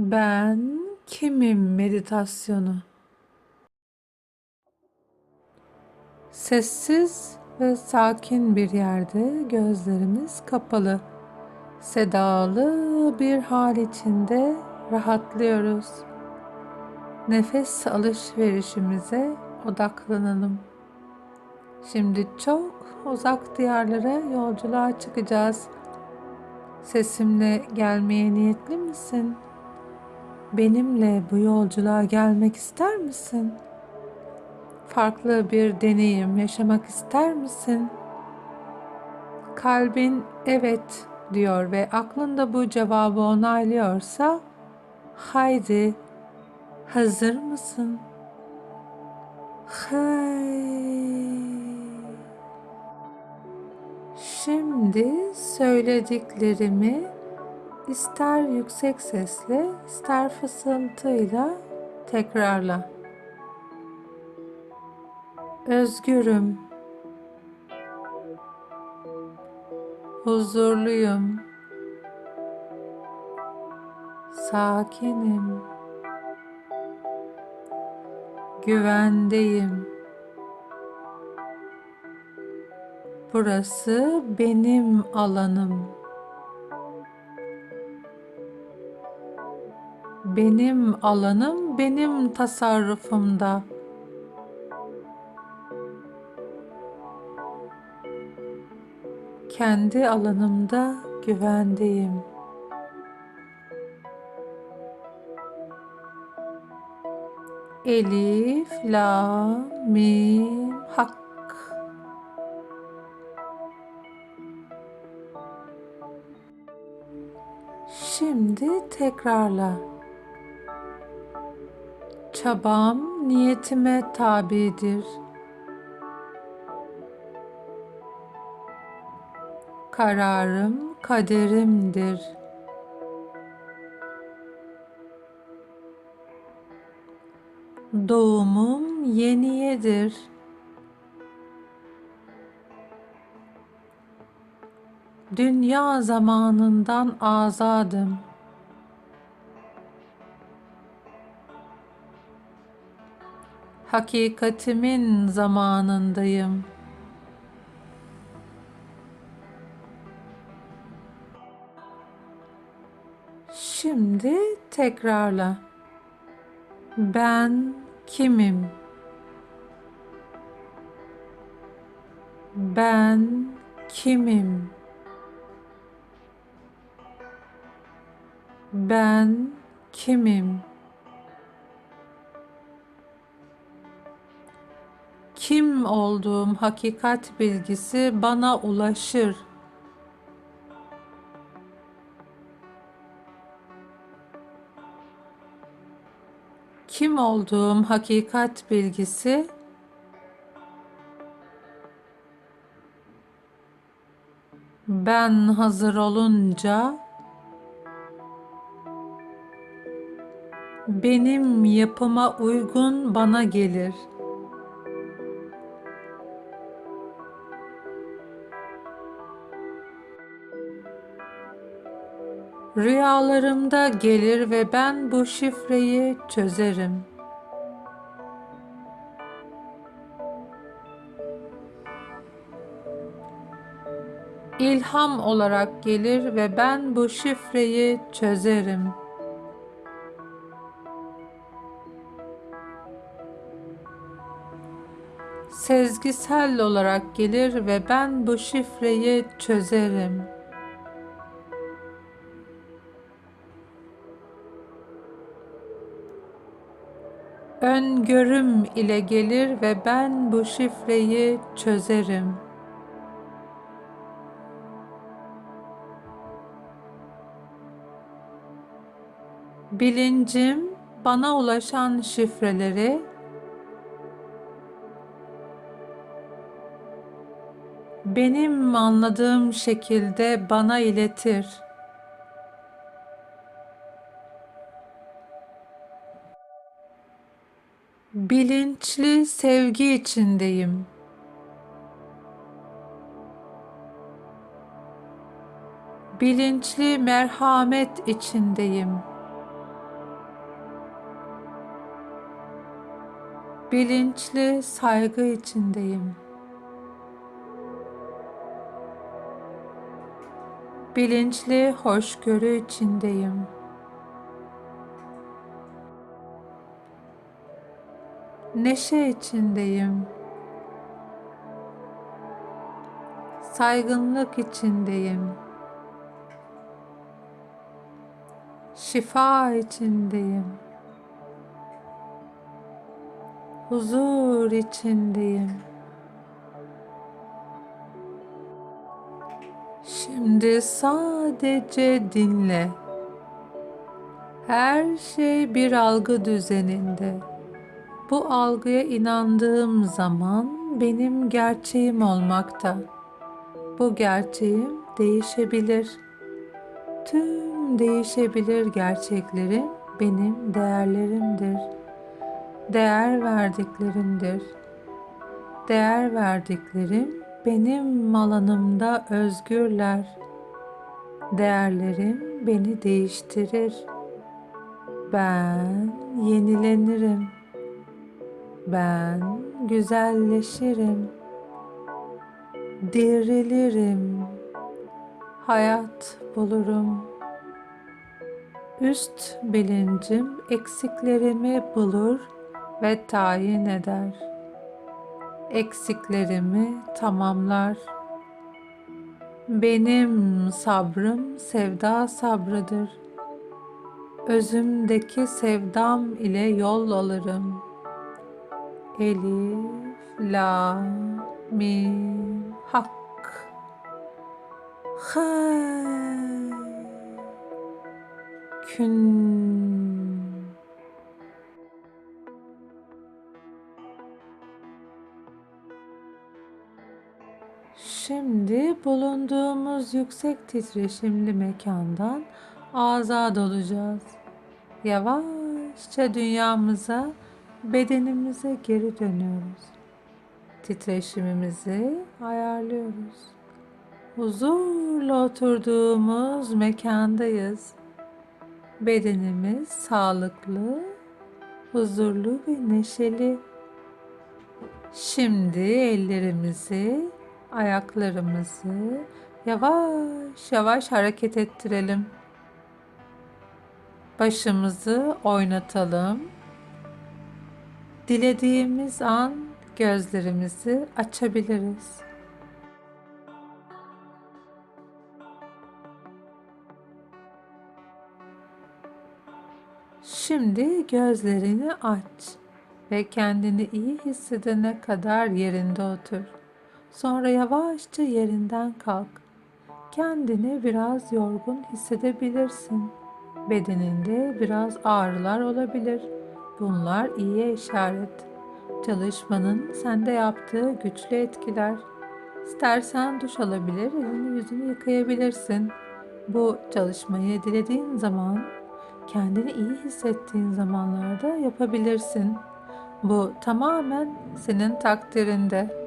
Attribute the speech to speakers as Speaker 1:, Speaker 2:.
Speaker 1: Ben kimim meditasyonu. Sessiz ve sakin bir yerde gözlerimiz kapalı. Sedalı bir hal içinde rahatlıyoruz. Nefes alışverişimize odaklanalım. Şimdi çok uzak diyarlara yolculuğa çıkacağız. Sesimle gelmeye niyetli misin? Benimle bu yolculuğa gelmek ister misin? Farklı bir deneyim yaşamak ister misin? Kalbin evet diyor ve aklında bu cevabı onaylıyorsa haydi hazır mısın? Hay. Şimdi söylediklerimi ister yüksek sesle, ister fısıltıyla tekrarla. Özgürüm. Huzurluyum. Sakinim. Güvendeyim. Burası benim alanım. Benim alanım benim tasarrufumda. Kendi alanımda güvendeyim. Elif, La, Mim, Hak. Şimdi tekrarla. Çabam niyetime tabidir. Kararım kaderimdir. Doğumum yeniyedir. Dünya zamanından azadım. Hakikatimin zamanındayım. Şimdi tekrarla. Ben kimim? Ben kimim? Ben kimim? Kim olduğum hakikat bilgisi bana ulaşır. Kim olduğum hakikat bilgisi ben hazır olunca benim yapıma uygun bana gelir. Rüyalarımda gelir ve ben bu şifreyi çözerim. İlham olarak gelir ve ben bu şifreyi çözerim. Sezgisel olarak gelir ve ben bu şifreyi çözerim. Öngörüm ile gelir ve ben bu şifreyi çözerim. Bilincim bana ulaşan şifreleri benim anladığım şekilde bana iletir. bilinçli sevgi içindeyim. Bilinçli merhamet içindeyim. Bilinçli saygı içindeyim. Bilinçli hoşgörü içindeyim. Neşe içindeyim. Saygınlık içindeyim. Şifa içindeyim. Huzur içindeyim. Şimdi sadece dinle. Her şey bir algı düzeninde. Bu algıya inandığım zaman benim gerçeğim olmakta. Bu gerçeğim değişebilir. Tüm değişebilir gerçeklerim benim değerlerimdir. Değer verdiklerimdir. Değer verdiklerim benim alanımda özgürler. Değerlerim beni değiştirir. Ben yenilenirim. Ben güzelleşirim. Dirilirim. Hayat bulurum. Üst bilincim eksiklerimi bulur ve tayin eder. Eksiklerimi tamamlar. Benim sabrım sevda sabrıdır. Özümdeki sevdam ile yol alırım. Elif, La, Mim, Hak. Hay. Kün. Şimdi bulunduğumuz yüksek titreşimli mekandan azad olacağız. Yavaşça dünyamıza, bedenimize geri dönüyoruz. Titreşimimizi ayarlıyoruz. Huzurla oturduğumuz mekandayız. Bedenimiz sağlıklı, huzurlu ve neşeli. Şimdi ellerimizi, ayaklarımızı yavaş yavaş hareket ettirelim. Başımızı oynatalım. Dilediğimiz an gözlerimizi açabiliriz. Şimdi gözlerini aç ve kendini iyi hissedene kadar yerinde otur. Sonra yavaşça yerinden kalk. Kendini biraz yorgun hissedebilirsin. Bedeninde biraz ağrılar olabilir. Bunlar iyi işaret. Çalışmanın sende yaptığı güçlü etkiler. İstersen duş alabilir, elini yüzünü yıkayabilirsin. Bu çalışmayı dilediğin zaman, kendini iyi hissettiğin zamanlarda yapabilirsin. Bu tamamen senin takdirinde.